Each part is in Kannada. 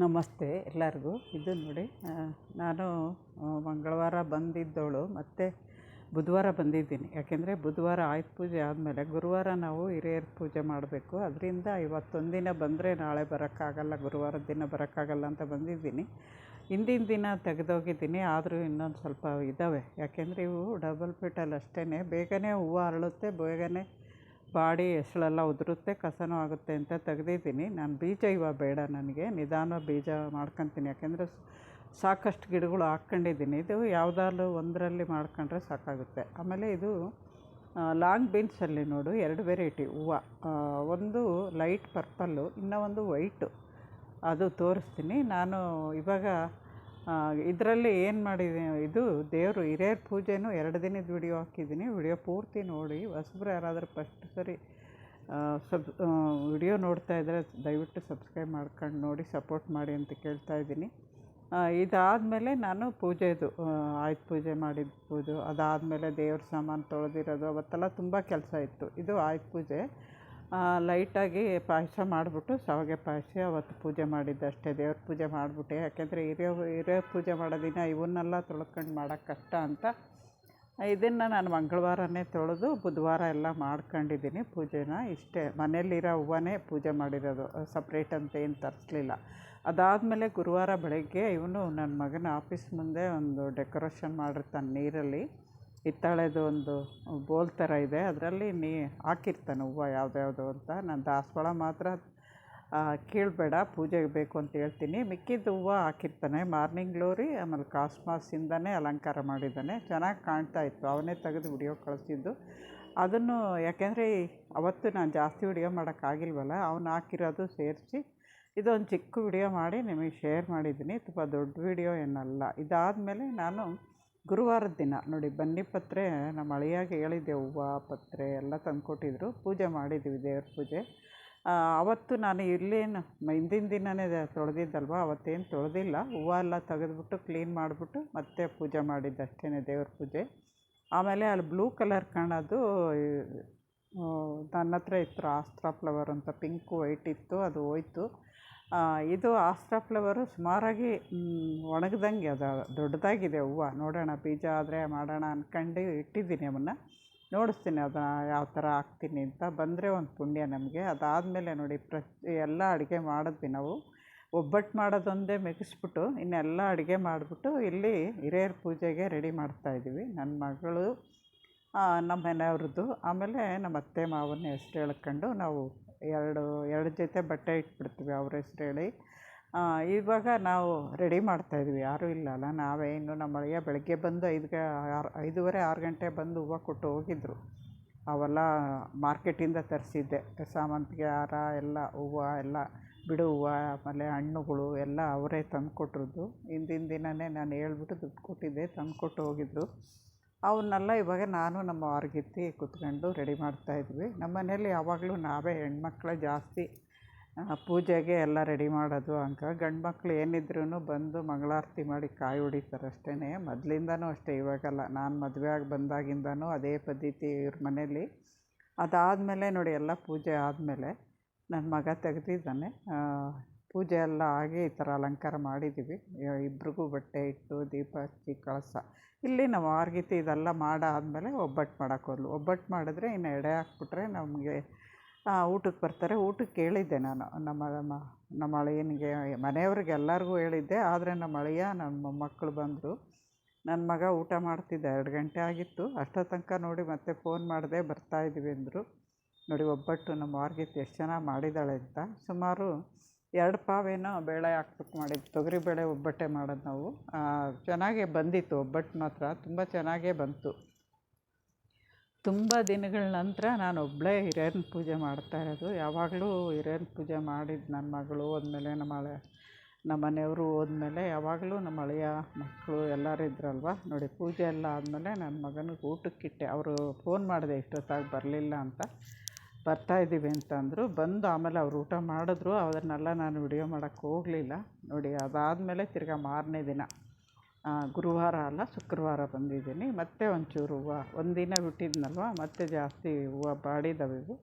ನಮಸ್ತೆ ಎಲ್ಲರಿಗೂ. ಇದು ನೋಡಿ ನಾನು ಮಂಗಳವಾರ ಬಂದಿದ್ದವಳು, ಮತ್ತು ಬುಧವಾರ ಬಂದಿದ್ದೀನಿ. ಯಾಕೆಂದರೆ ಬುಧವಾರ ಆಯುಧ ಪೂಜೆ ಆದಮೇಲೆ ಗುರುವಾರ ನಾವು ಹಿರಿಯರ ಪೂಜೆ ಮಾಡಬೇಕು. ಅದರಿಂದ ಇವತ್ತೊಂದಿನ ಬಂದರೆ ನಾಳೆ ಬರೋಕ್ಕಾಗಲ್ಲ ಗುರುವಾರದ ದಿನ ಬರೋಕ್ಕಾಗಲ್ಲ ಅಂತ ಬಂದಿದ್ದೀನಿ. ಹಿಂದಿನ ದಿನ ತೆಗೆದೋಗಿದ್ದೀನಿ, ಆದರೂ ಇನ್ನೊಂದು ಸ್ವಲ್ಪ ಇದ್ದಾವೆ ಯಾಕೆಂದರೆ ಇವು ಡಬಲ್ ಪೀಟಲ್ಲಿ ಅಷ್ಟೇ ಬೇಗನೆ ಹೂವು ಅರಳುತ್ತೆ, ಬೇಗನೆ ಬಾಡಿ ಎಸಳೆಲ್ಲ ಉದುರುತ್ತೆ, ಕಸನೂ ಆಗುತ್ತೆ ಅಂತ ತೆಗ್ದಿದ್ದೀನಿ. ನಾನು ಬೀಜ ಇವಾಗ ಬೇಡ ನನಗೆ. ನಿಧಾನ ಬೀಜ ಮಾಡ್ಕೊತೀನಿ. ಯಾಕೆಂದರೆ ಸಾಕಷ್ಟು ಗಿಡಗಳು ಹಾಕ್ಕೊಂಡಿದ್ದೀನಿ. ಇದು ಯಾವುದಾದ್ರು ಒಂದರಲ್ಲಿ ಮಾಡ್ಕೊಂಡ್ರೆ ಸಾಕಾಗುತ್ತೆ. ಆಮೇಲೆ ಇದು ಲಾಂಗ್ ಬೀನ್ಸಲ್ಲಿ ನೋಡು, ಎರಡು ವೆರೈಟಿ. ಹೂವು ಒಂದು ಲೈಟ್ ಪರ್ಪಲ್ಲು, ಇನ್ನೂ ಒಂದು ವೈಟು. ಅದು ತೋರಿಸ್ತೀನಿ. ನಾನು ಇವಾಗ ಇದರಲ್ಲಿ ಏನು ಮಾಡಿದ್ದೀನಿ ಇದು ದೇವರು ಹಿರಿಯರ ಪೂಜೆನೂ ಎರಡು ದಿನದ ವಿಡಿಯೋ ಹಾಕಿದ್ದೀನಿ. ವಿಡಿಯೋ ಪೂರ್ತಿ ನೋಡಿ, ಹೊಸಬ್ರು ಯಾರಾದರೂ ಫಸ್ಟ್ ಸರಿ ಸಬ್ ವಿಡಿಯೋ ನೋಡ್ತಾ ಇದ್ದರೆ ದಯವಿಟ್ಟು ಸಬ್ಸ್ಕ್ರೈಬ್ ಮಾಡ್ಕೊಂಡು ನೋಡಿ ಸಪೋರ್ಟ್ ಮಾಡಿ ಅಂತ ಕೇಳ್ತಾ ಇದ್ದೀನಿ. ಇದಾದಮೇಲೆ ನಾನು ಪೂಜೆದು ಆಯುಧ ಪೂಜೆ ಮಾಡಿದ್ದು, ಅದಾದಮೇಲೆ ದೇವ್ರ ಸಾಮಾನು ತೊಳೆದಿರೋದು, ಅವತ್ತೆಲ್ಲ ತುಂಬ ಕೆಲಸ ಇತ್ತು. ಇದು ಆಯುಧ ಪೂಜೆ. ಲೈಟಾಗಿ ಪಾಯಸ ಮಾಡಿಬಿಟ್ಟು ಶಾವಿಗೆ ಪಾಯಸ ಅವತ್ತು ಪೂಜೆ ಮಾಡಿದ್ದು ಅಷ್ಟೇ. ದೇವ್ರ ಪೂಜೆ ಮಾಡಿಬಿಟ್ಟೆ. ಯಾಕೆಂದರೆ ಹಿರಿಯ ಹಿರಿಯ ಪೂಜೆ ಮಾಡೋ ದಿನ ಇವನ್ನೆಲ್ಲ ತೊಳ್ಕೊಂಡು ಮಾಡೋಕ್ಕೆ ಕಷ್ಟ ಅಂತ. ಇದನ್ನು ನಾನು ಮಂಗಳವಾರನೇ ತೊಳೆದು ಬುಧವಾರ ಎಲ್ಲ ಮಾಡ್ಕೊಂಡಿದ್ದೀನಿ ಪೂಜೆನ. ಇಷ್ಟೇ ಮನೇಲಿರೋ ಹೂವನೇ ಪೂಜೆ ಮಾಡಿರೋದು. ಸಪ್ರೇಟ್ ಅಂತ ಏನು ತರಿಸ್ಲಿಲ್ಲ. ಅದಾದಮೇಲೆ ಗುರುವಾರ ಬೆಳಗ್ಗೆ ಇವನು ನನ್ನ ಮಗನ ಆಫೀಸ್ ಮುಂದೆ ಒಂದು ಡೆಕೋರೇಷನ್ ಮಾಡಿರ್ತಾನೆ ನೀರಲ್ಲಿ. ಹಿತ್ತಾಳೆದು ಒಂದು ಬೋಲ್ ಥರ ಇದೆ. ಅದರಲ್ಲಿ ನೀ ಹಾಕಿರ್ತಾನೆ ಹೂವು ಯಾವುದ್ಯಾವುದು ಅಂತ. ನಾನು ದಾಸವಾಳ ಮಾತ್ರ ಕೀಳಬೇಡ, ಪೂಜೆಗೆ ಬೇಕು ಅಂತ ಹೇಳ್ತೀನಿ. ಮಿಕ್ಕಿದ್ದು ಹೂವು ಹಾಕಿರ್ತಾನೆ. ಮಾರ್ನಿಂಗ್ ಗ್ಲೋರಿ, ಆಮೇಲೆ ಕಾಸ್ಮಾಸಿಂದನೇ ಅಲಂಕಾರ ಮಾಡಿದ್ದಾನೆ. ಚೆನ್ನಾಗಿ ಕಾಣ್ತಾ ಇತ್ತು. ಅವನೇ ತೆಗೆದು ವಿಡಿಯೋ ಕಳಿಸಿದ್ದು. ಅದನ್ನು, ಯಾಕೆಂದರೆ ಅವತ್ತು ನಾನು ಜಾಸ್ತಿ ವಿಡಿಯೋ ಮಾಡೋಕ್ಕಾಗಿಲ್ವಲ್ಲ ಅವನು ಹಾಕಿರೋದು ಸೇರಿಸಿ ಇದೊಂದು ಚಿಕ್ಕ ವಿಡಿಯೋ ಮಾಡಿ ನಿಮಗೆ ಶೇರ್ ಮಾಡಿದ್ದೀನಿ. ತುಂಬ ದೊಡ್ಡ ವಿಡಿಯೋ ಏನಲ್ಲ. ಇದಾದಮೇಲೆ ನಾನು ಗುರುವಾರದ ದಿನ, ನೋಡಿ ಬನ್ನಿ ಪತ್ರೆ, ನಮ್ಮ ಅಳಿಯಾಗೆ ಹೇಳಿದ್ದೆ, ಹೂವು, ಪತ್ರೆ ಎಲ್ಲ ತಂದುಕೊಟ್ಟಿದ್ರು ಪೂಜೆ ಮಾಡಿದ್ದೀವಿ ದೇವ್ರ ಪೂಜೆ. ಅವತ್ತು ನಾನು ಇಲ್ಲೇನು ಹಿಂದಿನ ದಿನವೇ ತೊಳೆದಿದ್ದಲ್ವ? ಅವತ್ತೇನು ತೊಳೆದಿಲ್ಲ. ಹೂವು ಎಲ್ಲ ತೆಗೆದ್ಬಿಟ್ಟು ಕ್ಲೀನ್ ಮಾಡಿಬಿಟ್ಟು ಮತ್ತೆ ಪೂಜೆ ಮಾಡಿದ್ದು ಅಷ್ಟೇ ದೇವ್ರ ಪೂಜೆ. ಆಮೇಲೆ ಅಲ್ಲಿ ಬ್ಲೂ ಕಲರ್ ಕಾಣೋದು ನನ್ನ ಹತ್ರ ಇತ್ತು, ಆಸ್ತ್ರ ಫ್ಲವರ್ ಅಂತ, ಪಿಂಕು, ವೈಟ್ ಇತ್ತು, ಅದು ಹೋಯ್ತು. ಇದು ಆಸ್ಟ್ರ ಫ್ಲವರು ಸುಮಾರಾಗಿ ಒಣಗ್ದಂಗೆ ಅದು, ದೊಡ್ಡದಾಗಿದೆ ಹೂವು. ನೋಡೋಣ, ಬೀಜ ಆದರೆ ಮಾಡೋಣ ಅಂದ್ಕೊಂಡು ಇಟ್ಟಿದ್ದೀನಿ ಅವನ್ನು. ನೋಡಿಸ್ತೀನಿ ಅದನ್ನ ಯಾವ ಥರ ಹಾಕ್ತೀನಿ ಅಂತ. ಬಂದರೆ ಒಂದು ಪುಣ್ಯ ನಮಗೆ. ಅದಾದಮೇಲೆ ನೋಡಿ, ಪ್ರತಿ, ಎಲ್ಲ ಅಡುಗೆ ಮಾಡಿದ್ವಿ ನಾವು. ಒಬ್ಬಟ್ಟು ಮಾಡೋದೊಂದೇ ಮೆಗಿಸ್ಬಿಟ್ಟು, ಇನ್ನೆಲ್ಲ ಅಡುಗೆ ಮಾಡಿಬಿಟ್ಟು, ಇಲ್ಲಿ ಹಿರಿಯರ ಪೂಜೆಗೆ ರೆಡಿ ಮಾಡ್ತಾಯಿದ್ದೀವಿ ನನ್ನ ಮಗಳು ನಮ್ಮ ಮನೆಯವ್ರದ್ದು. ಆಮೇಲೆ ನಮ್ಮ ಅತ್ತೆ ಮಾವನ್ನ ಹೆಸ್ರು ಹೇಳ್ಕೊಂಡು ನಾವು ಎರಡು ಎರಡು ಜೊತೆ ಬಟ್ಟೆ ಇಟ್ಬಿಡ್ತೀವಿ ಅವ್ರ ಹೆಸ್ರು ಇವಾಗ ನಾವು ರೆಡಿ ಮಾಡ್ತಾಯಿದ್ವಿ ಯಾರೂ ಇಲ್ಲಲ್ಲ ನಾವೇ ಇನ್ನು ನಮ್ಮ ಅಳಿಯ ಬೆಳಗ್ಗೆ ಬಂದು ಐದುಗೆ, ಆರು, ಐದೂವರೆ, ಆರು ಗಂಟೆ ಬಂದು ಹೂವು ಕೊಟ್ಟು ಹೋಗಿದ್ದರು ಅವೆಲ್ಲ ಮಾರ್ಕೆಟಿಂದ ತರಿಸಿದ್ದೆ. ಸಾಮಂತಿಗೆ ಹಾರ ಎಲ್ಲ, ಹೂವು ಎಲ್ಲ, ಬಿಡು ಹೂವು, ಆಮೇಲೆ ಹಣ್ಣುಗಳು ಎಲ್ಲ ಅವರೇ ತಂದು ಕೊಟ್ಟಿರೋದು ಹಿಂದಿನ ದಿನವೇ ನಾನು ಹೇಳ್ಬಿಟ್ಟು ದುಡ್ಡು ಕೊಟ್ಟಿದ್ದೆ, ತಂದುಕೊಟ್ಟು ಹೋಗಿದ್ದರು ಅವನ್ನೆಲ್ಲ ಇವಾಗ ನಾನು ನಮ್ಮ ವಾರ್ಗಿತ್ತಿ ಕೂತ್ಕೊಂಡು ರೆಡಿ ಮಾಡ್ತಾಯಿದ್ವಿ ನಮ್ಮ ಮನೇಲಿ ಯಾವಾಗಲೂ ನಾವೇ ಹೆಣ್ಮಕ್ಳೇ ಜಾಸ್ತಿ ಪೂಜೆಗೆ ಎಲ್ಲ ರೆಡಿ ಮಾಡೋದು ಅಂಕ ಗಂಡು ಮಕ್ಳು ಏನಿದ್ರೂ ಬಂದು ಮಂಗಳಾರತಿ ಮಾಡಿ ಕಾಯಿ ಹೊಡಿತಾರೆ ಅಷ್ಟೇ ಮೊದಲಿಂದನೂ ಅಷ್ಟೇ, ಇವಾಗಲ್ಲ. ನಾನು ಮದುವೆ ಆಗಿ ಬಂದಾಗಿಂದನೂ ಅದೇ ಪದ್ಧತಿ ಇವ್ರ ಮನೇಲಿ. ಅದಾದಮೇಲೆ ನೋಡಿ, ಎಲ್ಲ ಪೂಜೆ ಆದಮೇಲೆ ನನ್ನ ಮಗ ತೆಗೆದಿದ್ದಾನೆ. ಪೂಜೆ ಎಲ್ಲ ಆಗಿ ಈ ಥರ ಅಲಂಕಾರ ಮಾಡಿದ್ದೀವಿ. ಇಬ್ರಿಗೂ ಬಟ್ಟೆ ಇಟ್ಟು ದೀಪ ಹಚ್ಚಿ ಕಳಸ. ಇಲ್ಲಿ ನಾವು ಆರ್ಗಿತಿ ಇದೆಲ್ಲ ಮಾಡಾದಮೇಲೆ ಒಬ್ಬಟ್ಟು ಮಾಡೋಕೆ ಹೋದ್ಲು. ಒಬ್ಬಟ್ಟು ಮಾಡಿದ್ರೆ ಇನ್ನು ಎಡೆ ಹಾಕ್ಬಿಟ್ರೆ ನಮಗೆ ಊಟಕ್ಕೆ ಬರ್ತಾರೆ. ಊಟಕ್ಕೆ ಹೇಳಿದ್ದೆ ನಾನು. ನಮ್ಮ ನಮ್ಮ ನಮ್ಮ ಅಳಿಯನಿಗೆ, ಮನೆಯವ್ರಿಗೆ ಎಲ್ಲರಿಗೂ ಹೇಳಿದ್ದೆ. ಆದರೆ ನಮ್ಮ ಅಳಿಯ, ನಮ್ಮ ಮಕ್ಕಳು ಬಂದರು. ನನ್ನ ಮಗ ಊಟ ಮಾಡ್ತಿದ್ದ. ಎರಡು ಗಂಟೆ ಆಗಿತ್ತು. ಅಷ್ಟೋ ತನಕ ನೋಡಿ ಮತ್ತೆ ಫೋನ್ ಮಾಡಿದೆ ಬರ್ತಾಯಿದ್ದೀವಿ ಅಂದರು. ನೋಡಿ, ಒಬ್ಬಟ್ಟು ನಮ್ಮ ವಾರ್ಗಿತ್ತು ಎಷ್ಟು ಚೆನ್ನಾಗಿ ಮಾಡಿದ್ದಾಳೆ ಅಂತ. ಸುಮಾರು ಎರಡು ಪಾವೇನೋ ಬೇಳೆ ಹಾಕ್ಬಿಟ್ಟು ಮಾಡಿದ್ದು. ತೊಗರಿಬೇಳೆ ಒಬ್ಬಟ್ಟೆ ಮಾಡೋದು ನಾವು. ಚೆನ್ನಾಗೇ ಬಂದಿತ್ತು ಒಬ್ಬಟ್ಟು ಮಾತ್ರ. ತುಂಬ ಚೆನ್ನಾಗೇ ಬಂತು. ತುಂಬ ದಿನಗಳ ನಂತರ ನಾನು ಒಬ್ಬಳೇ ಹಿರಿಯರನ ಪೂಜೆ ಮಾಡ್ತಾ ಇರೋದು. ಯಾವಾಗಲೂ ಹಿರಿಯರನ ಪೂಜೆ ಮಾಡಿದ್ದು ನನ್ನ ಮಗಳು ಹೋದ್ಮೇಲೆ, ನಮ್ಮ ಹಳೆ, ನಮ್ಮ ಮನೆಯವರು ಹೋದ್ಮೇಲೆ, ಯಾವಾಗಲೂ ನಮ್ಮ ಅಳಿಯ ಮಕ್ಕಳು ಎಲ್ಲರೂ ಇದ್ರಲ್ವ? ನೋಡಿ, ಪೂಜೆ ಎಲ್ಲ ಆದಮೇಲೆ ನನ್ನ ಮಗನಿಗೆ ಊಟಕ್ಕಿಟ್ಟೆ. ಅವರು ಫೋನ್ ಮಾಡಿದೆ, ಇಷ್ಟೊತ್ತಾಗಿ ಬರಲಿಲ್ಲ ಅಂತ. ಬರ್ತಾಯಿದ್ದೀವಿ ಇದ್ದೀವಿ ಅಂತಂದರು, ಬಂದು ಆಮೇಲೆ ಅವ್ರು ಊಟ ಮಾಡಿದ್ರು. ಅದನ್ನೆಲ್ಲ ನಾನು ವಿಡಿಯೋ ಮಾಡೋಕ್ಕೆ ಹೋಗಲಿಲ್ಲ. ನೋಡಿ, ಅದಾದಮೇಲೆ ತಿರ್ಗಾ ಮಾರನೇ ದಿನ ಗುರುವಾರ ಅಲ್ಲ, ಶುಕ್ರವಾರ ಬಂದಿದ್ದೀನಿ. ಮತ್ತೆ ಒಂಚೂರು ಹೂವು ಒಂದಿನ ಬಿಟ್ಟಿದ್ನಲ್ವ, ಮತ್ತೆ ಜಾಸ್ತಿ ಹೂವು ಬಾಡಿದವು ಇವು.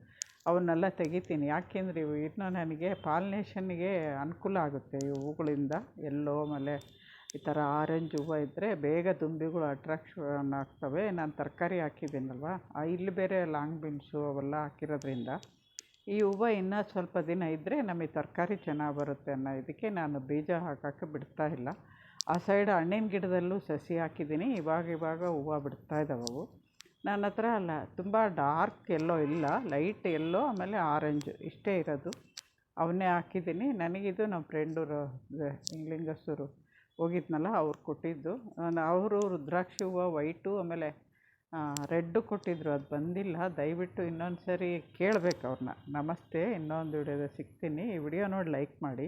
ಅವನ್ನೆಲ್ಲ ತೆಗಿತೀನಿ. ಯಾಕೆಂದರೆ ಇವು ಇನ್ನೂ ನನಗೆ ಪಾಲಿನೇಷನ್ನಿಗೆ ಅನುಕೂಲ ಆಗುತ್ತೆ ಈ ಹೂಗಳಿಂದ. ಎಲ್ಲೋ ಆಮೇಲೆ ಈ ಥರ ಆರೆಂಜ್ ಹೂವು ಇದ್ದರೆ ಬೇಗ ದುಂಬಿಗಳು ಅಟ್ರಾಕ್ಷನ್ ಆಗ್ತವೆ. ನಾನು ತರಕಾರಿ ಹಾಕಿದ್ದೀನಲ್ವಾ? ಇಲ್ಲಿ ಬೇರೆ ಲಾಂಗ್ ಬೀನ್ಸು ಅವೆಲ್ಲ ಹಾಕಿರೋದ್ರಿಂದ ಈ ಹೂವು ಇನ್ನೂ ಸ್ವಲ್ಪ ದಿನ ಇದ್ದರೆ ನಮಗೆ ತರಕಾರಿ ಚೆನ್ನಾಗಿ ಬರುತ್ತೆ ಅನ್ನೋ ಇದಕ್ಕೆ ನಾನು ಬೀಜ ಹಾಕೋಕ್ಕೆ ಬಿಡ್ತಾ ಇಲ್ಲ. ಆ ಸೈಡ್ ಹಣ್ಣಿನ ಗಿಡದಲ್ಲೂ ಸಸಿ ಹಾಕಿದ್ದೀನಿ. ಇವಾಗ ಇವಾಗ ಹೂವು ಬಿಡ್ತಾ ಇದ್ದಾವೆ ಅವು. ನನ್ನ ಹತ್ರ ಅಲ್ಲ, ತುಂಬ ಡಾರ್ಕ್ ಎಲ್ಲೋ ಇಲ್ಲ ಲೈಟ್ ಎಲ್ಲೋ ಆಮೇಲೆ ಆರೆಂಜ್ ಇಷ್ಟೇ ಇರೋದು. ಅವನ್ನೇ ಹಾಕಿದ್ದೀನಿ. ನನಗಿದು ನಮ್ಮ ಫ್ರೆಂಡು ಲಿಂಗಸೂರು. ಹೋಗಿದ್ನಲ್ಲ ಅವ್ರು ಕೊಟ್ಟಿದ್ದು. ಅವರು ರುದ್ರಾಕ್ಷಿ ಹೂವು ವೈಟು, ಆಮೇಲೆ ರೆಡ್ಡು ಕೊಟ್ಟಿದ್ದರು ಅದು ಬಂದಿಲ್ಲ. ದಯವಿಟ್ಟು ಇನ್ನೊಂದು ಸರಿ ಕೇಳಬೇಕು ಅವ್ರನ್ನ. ನಮಸ್ತೆ. ಇನ್ನೊಂದು ವಿಡಿಯೋದಲ್ಲಿ ಸಿಗ್ತೀನಿ. ಈ ವಿಡಿಯೋ ನೋಡಿ ಲೈಕ್ ಮಾಡಿ.